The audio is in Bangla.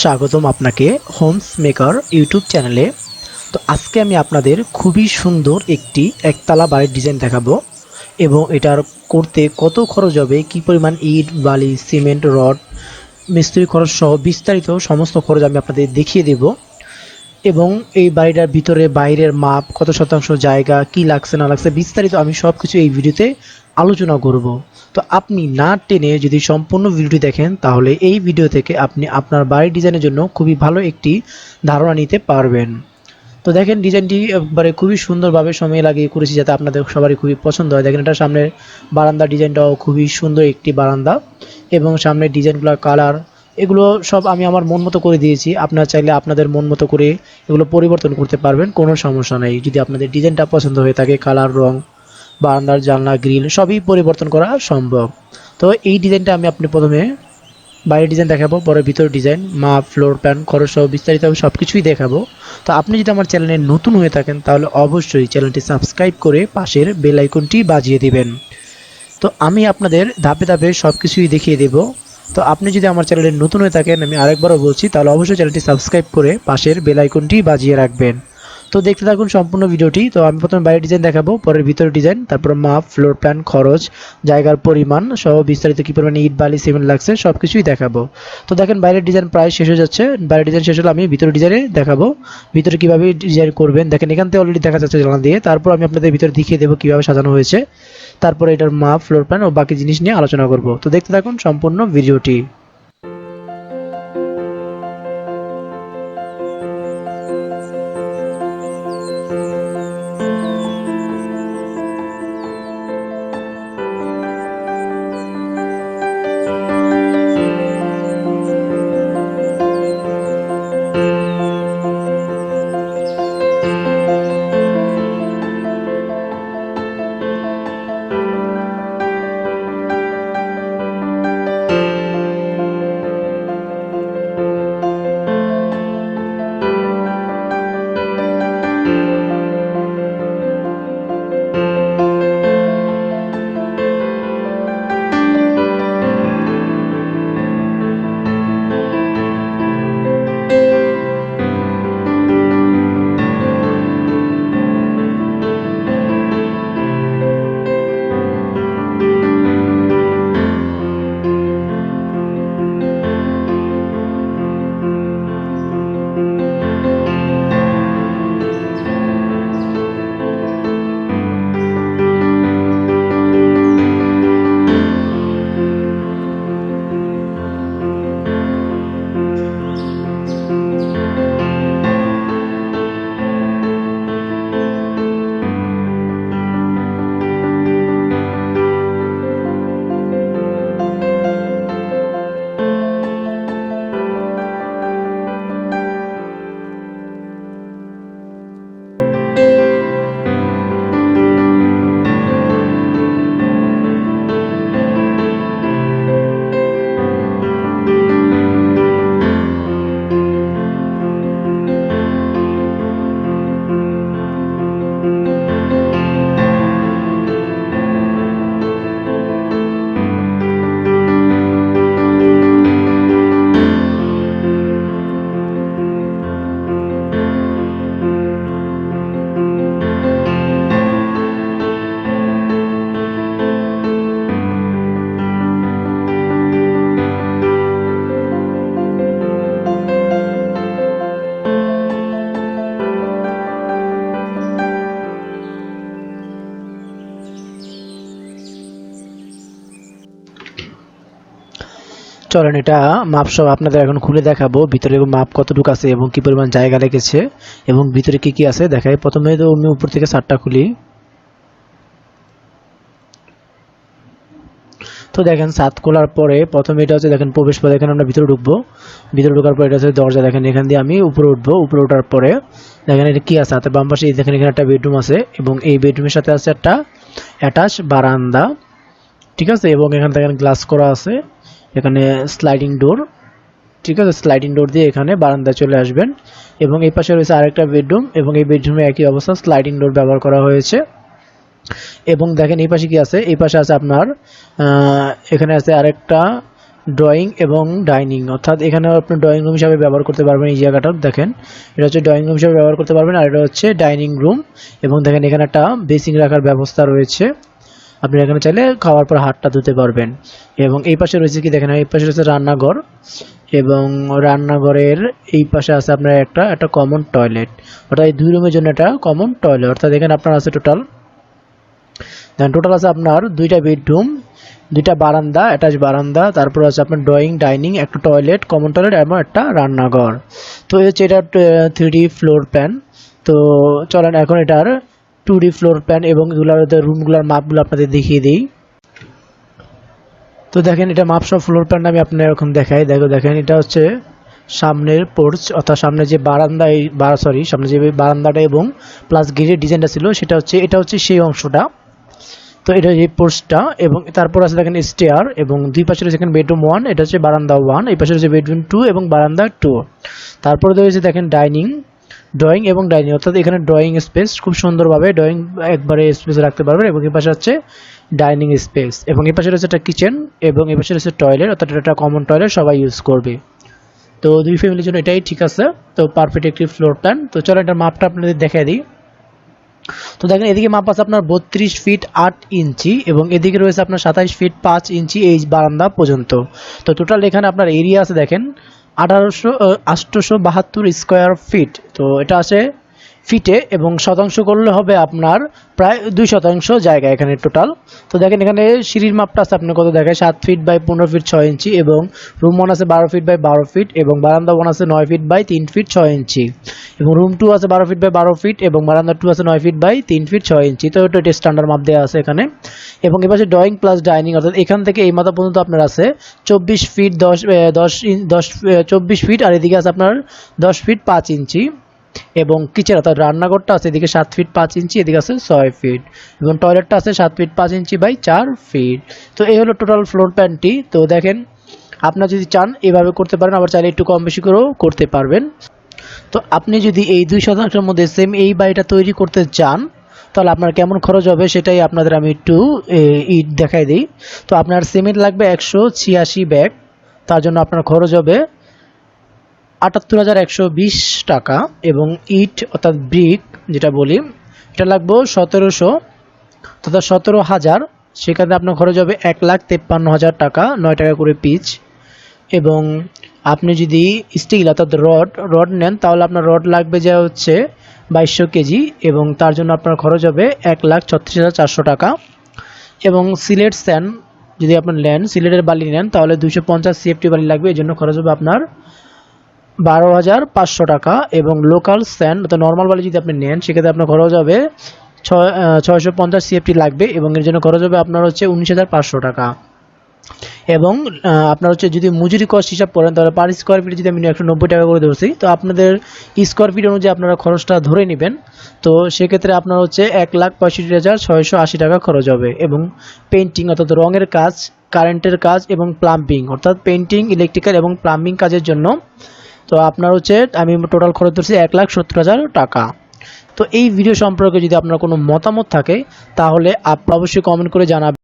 স্বাগতম আপনাকে হোমস মেকার ইউটিউব চ্যানেলে তো আজকে আমি আপনাদের খুবই সুন্দর একটি একতলা বাড়ির ডিজাইন দেখাবো এবং এটার করতে কত খরচ হবে, কি পরিমাণ ইট, বালি সিমেন্ট রড মিস্ত্রি খরচ সহ বিস্তারিত সমস্ত খরচ আমি আপনাদের দেখিয়ে দেব। এবং এই বাড়িটার ভিতরে বাইরের মাপ, কত শতাংশ জায়গা, কি লাগছে, না লাগছে, বিস্তারিত আমি সব কিছু এই ভিডিওতে আলোচনা করব। তো আপনি না টেনে যদি সম্পূর্ণ ভিডিওটি দেখেন, তাহলে এই ভিডিও থেকে আপনি আপনার বাড়ির ডিজাইনের জন্য খুবই ভালো একটি ধারণা নিতে পারবেন। তো দেখেন, ডিজাইনটি একবারে খুবই সুন্দরভাবে সময় লাগিয়ে করেছি যাতে আপনাদের সবারই খুবই পছন্দ হয়। দেখেন, এটা সামনের বারান্দা, ডিজাইনটাও খুবই সুন্দর একটি বারান্দা এবং সামনের ডিজাইনগুলোর কালার এগুলো সব আমি আমার মন মতো করে দিয়েছি। আপনারা চাইলে আপনাদের মন মতো করে এগুলো পরিবর্তন করতে পারবেন, কোনো সমস্যা নেই। যদি আপনাদের ডিজাইনটা পছন্দ হয়ে থাকে, কালার, রং, বারান্দার জানলা, গ্রিল, সবই পরিবর্তন করা সম্ভব। তো এই ডিজাইনটা আমি আপনি প্রথমে বাইরের ডিজাইন দেখাবো, পরে ভিতর ডিজাইন, মাপ ফ্লোর প্ল্যান খরচ সহ বিস্তারিত আমি সব কিছুই দেখাবো। তো আপনি যদি আমার চ্যানেলে নতুন হয়ে থাকেন, তাহলে অবশ্যই চ্যানেলটি সাবস্ক্রাইব করে পাশের বেল আইকনটি বাজিয়ে দিবেন। তো আমি আপনাদের ধাপে ধাপে সব কিছুই দেখিয়ে দেব। তো আপনি যদি আমার চ্যানেলে নতুন হয়ে থাকেন, আমি আরেকবারও বলছি, তাহলে অবশ্যই চ্যানেলটি সাবস্ক্রাইব করে পাশের বেল আইকনটি বাজিয়ে রাখবেন। তো দেখতে থাকুন সম্পূর্ণ ভিডিওটি। তো আমি প্রথমে বাইরের ডিজাইন দেখাবো, পরের ভিতরে ডিজাইন তারপর মাপ ফ্লোর প্ল্যান খরচ, জায়গার পরিমাণ সহ বিস্তারিত কী পরিমাণে ইট, বালি সিমেন্ট লাগছে সব কিছুই দেখাবো। তো দেখেন, বাইরের ডিজাইন প্রায় শেষ হয়ে যাচ্ছে। বাইরের ডিজাইন শেষ হলে আমি ভিতরে ডিজাইনে দেখাবো। ভিতরে কীভাবে ডিজাইন করবেন, দেখেন, এখান থেকে অলরেডি দেখা যাচ্ছে জানা দিয়ে। তারপর আমি আপনাদের ভিতরে দেখিয়ে দেবো কীভাবে সাজানো হয়েছে। তারপরে এটার মাপ ফ্লোর প্ল্যান ও বাকি জিনিস নিয়ে আলোচনা করব। তো দেখতে থাকুন সম্পূর্ণ ভিডিওটি। চলেন, এটা মাপ সব আপনাদের এখন খুলে দেখাবো ভিতরে মাপ কতটুকু আছে এবং কি পরিমাণ জায়গা লেগেছে এবং ভিতরে কি কি আছে দেখাই। প্রথমে তো আমি উপর থেকে সারটা খুলি। তো দেখেন, সাত খোলার পরে প্রথমে এটা হচ্ছে দেখেন প্রবেশ পথ, এখানে আমরা ভিতরে ঢুকবো। ভিতরে ঢোকার পরে এটা হচ্ছে দরজা, দেখেন এখান দিয়ে আমি উপরে উঠবো। উপরে ওঠার পরে দেখেন এটা কি আছে? হাতে বাম পাশে দেখেন এখানে একটা বেডরুম আছে এবং এই বেডরুমের সাথে আছে একটা অ্যাটাচ বারান্দা, ঠিক আছে? এবং এখানে দেখেন গ্লাস করা আছে। এখানে স্লাইডিং ডোর ঠিক আছে? স্লাইডিং ডোর দিয়ে এখানে বারান্দায় চলে আসবেন। এবং এই পাশে রয়েছে আরেকটা বেডরুম এবং এই বেডরুমে একই অবস্থা স্লাইডিং ডোর ব্যবহার করা হয়েছে। এবং দেখেন এই পাশে কি আছে? এই পাশে আছে আপনার এখানে আছে আরেকটা ড্রয়িং এবং ডাইনিং অর্থাৎ এখানে আপনি ড্রয়িং রুম হিসাবে ব্যবহার করতে পারবেন এই জায়গাটা, দেখেন। এটা হচ্ছে ড্রয়িং রুম হিসাবে ব্যবহার করতে পারবেন আর এটা হচ্ছে ডাইনিং রুম এবং দেখেন এখানে একটা বেসিং রাখার ব্যবস্থা রয়েছে। আপনি এখানে চাইলে খাওয়ার পর হাতটা ধুতে পারবেন। এবং এই পাশে রয়েছে কি দেখেন, এই পাশে রয়েছে রান্নাঘর এবং রান্নাঘরের এই পাশে আছে আপনার একটা একটা কমন টয়লেট অর্থাৎ এই দুই রুমের জন্য একটা কমন টয়লেট অর্থাৎ এখানে আপনার আছে টোটাল দেন টোটাল আছে আপনার দুইটা বেডরুম দুইটা বারান্দা অ্যাটাচ বারান্দা, তারপর আছে আপনার ড্রয়িং ডাইনিং একটা টয়লেট কমন টয়লেট এবং একটা রান্নাঘর। তো এই হচ্ছে এটা থ্রি ফ্লোর প্ল্যান তো চলেন, এখন এটার টু ডি ফ্লোর প্ল্যান এবং এগুলোর রুমগুলোর মাপগুলো আপনাদের দেখিয়ে দিই। তো দেখেন, এটা মাপ সব ফ্লোর প্ল্যান আমি আপনার এখন দেখাই। দেখো, দেখেন, এটা হচ্ছে সামনের পোর্চ অর্থাৎ সামনে যে বারান্দা, এই সরি সামনে যে বারান্দাটা এবং প্লাস গেটের ডিজাইনটা ছিল, সেটা হচ্ছে, এটা হচ্ছে সেই অংশটা। তো এটা এই পোর্চটা এবং তারপর আছে দেখেন স্টেয়ার এবং দুই পাশে রয়েছে এখানে বেডরুম ওয়ান এটা হচ্ছে বারান্দা ওয়ান এই পাশে রয়েছে বেডরুম টু এবং বারান্দা টু তারপরে রয়েছে দেখেন ডাইনিং ড্রয়িং এবং ডাইনিং অর্থাৎ এখানে ড্রয়িং স্পেস খুব সুন্দরভাবে ড্রয়িং একবারে স্পেস রাখতে পারবেন এবং এই পাশে হচ্ছে ডাইনিং স্পেস এবং এই পাশে রয়েছে একটা কিচেন এবং এই পাশে রয়েছে টয়লেট অর্থাৎ একটা কমন টয়লেট সবাই ইউজ করবে। তো দুই ফ্যামিলির জন্য এটাই ঠিক আছে। তো পারফেক্ট একটি ফ্লোর প্ল্যান তো চলো এটার মাপটা আপনাদের দেখাই দিই। তো দেখেন, এদিকে মাপ আছে আপনার বত্রিশ ফিট আট ইঞ্চি এবং এদিকে রয়েছে আপনার সাতাইশ ফিট পাঁচ ইঞ্চি এই বারান্দা পর্যন্ত। তো টোটাল এখানে আপনার এরিয়া আছে দেখেন। আঠারোশো আষ্টশো বাহাত্তর স্কোয়ার ফিট তো এটা আছে ফিটে এবং শতাংশ করলে হবে আপনার প্রায় দুই শতাংশ জায়গা এখানে টোটাল তো দেখেন এখানে সিঁড়ির মাপটা আছে, আপনি কত দেখায়? সাত ফিট বাই পনেরো ফিট ছয় ইঞ্চি এবং রুম ওয়ান আছে বারো ফিট বাই বারো ফিট এবং বারান্দা ওয়ান আছে নয় ফিট বাই তিন ফিট ছয় ইঞ্চি এবং রুম টু আছে বারো ফিট বাই বারো ফিট এবং বারান্দা টু আছে নয় ফিট বাই তিন ফিট ছয় ইঞ্চি তো এটা এটা স্ট্যান্ডার্ড মাপ দেওয়া আছে এখানে। এবং এপাশে ড্রয়িং প্লাস ডাইনিং অর্থাৎ এখান থেকে এই মাথা পর্যন্ত আপনার আছে চব্বিশ ফিট দশ দশ দশ চব্বিশ ফিট আর এদিকে আছে আপনার দশ ফিট পাঁচ ইঞ্চি এবং কিচেন অর্থাৎ রান্নাঘরটা আছে এদিকে সাত ফিট পাঁচ ইঞ্চি, এদিকে আছে ছয় ফিট এবং টয়লেটটা আছে সাত ফিট পাঁচ ইঞ্চি বাই চার ফিট তো এই হলো টোটাল ফ্লোর প্ল্যানটি তো দেখেন, আপনারা যদি চান এভাবে করতে পারেন, আবার চাইলে একটু কম বেশি করেও করতে পারবেন। তো আপনি যদি এই দুই শতাংশের মধ্যে সেম এই বাড়িটা তৈরি করতে চান, তাহলে আপনার কেমন খরচ হবে সেটাই আপনাদের আমি একটু ইট দেখাই দিই। তো আপনার সিমেন্ট লাগবে একশো ছিয়াশি ব্যাগ তার জন্য আপনার খরচ হবে আটাত্তর হাজার একশো বিশ টাকা এবং ইট, অর্থাৎ ব্রিক, যেটা বলি, এটা লাগবে সতেরোশো, তথা সতেরো হাজার, সেখানে আপনার খরচ হবে এক লাখ তেপ্পান্ন হাজার টাকা, নয় টাকা করে পিচ। এবং আপনি যদি স্টিল, অর্থাৎ রড রড নেন, তাহলে আপনার রড লাগবে যা হচ্ছে বাইশশো কেজি, এবং তার জন্য আপনার খরচ হবে এক লাখ ছত্রিশ হাজার চারশো টাকা। এবং সিলেট স্যান যদি আপনার নেন, সিলেটের বালি নেন, তাহলে দুশো পঞ্চাশ সিএফটি বালি লাগবে এই জন্য খরচ হবে আপনার বারো হাজার পাঁচশো টাকা এবং লোকাল স্যান্ড অর্থাৎ নর্মাল বালি যদি আপনি নেন, সেক্ষেত্রে আপনার খরচ হবে ছয় ছয়শো পঞ্চাশ সিএফটি লাগবে এবং এর জন্য খরচ হবে আপনার হচ্ছে উনিশ হাজার পাঁচশো টাকা। এবং আপনার হচ্ছে যদি মজুরি কস্ট হিসাব করেন, তাহলে পার স্কোয়ার ফিট যদি আমি একশো নব্বই টাকা করে ধরছি, তো আপনাদের স্কোয়ার ফিট অনুযায়ী আপনারা খরচটা ধরে নেবেন। তো সেক্ষেত্রে আপনার হচ্ছে এক লাখ পঁয়ষট্টি হাজার ছয়শো আশি টাকা খরচ হবে এবং পেন্টিং অর্থাৎ রঙের কাজ কারেন্টের কাজ এবং প্লাম্বিং অর্থাৎ পেন্টিং ইলেকট্রিক্যাল এবং প্লাম্বিং কাজের জন্য তো আপনার হচ্ছে, আমি টোটাল খরচ ধরছি এক লাখ সত্তর হাজার টাকা। তো এই ভিডিও সম্পর্কে যদি আপনার কোনো মতামত থাকে, তাহলে আপনি অবশ্যই কমেন্ট করে জানাবেন।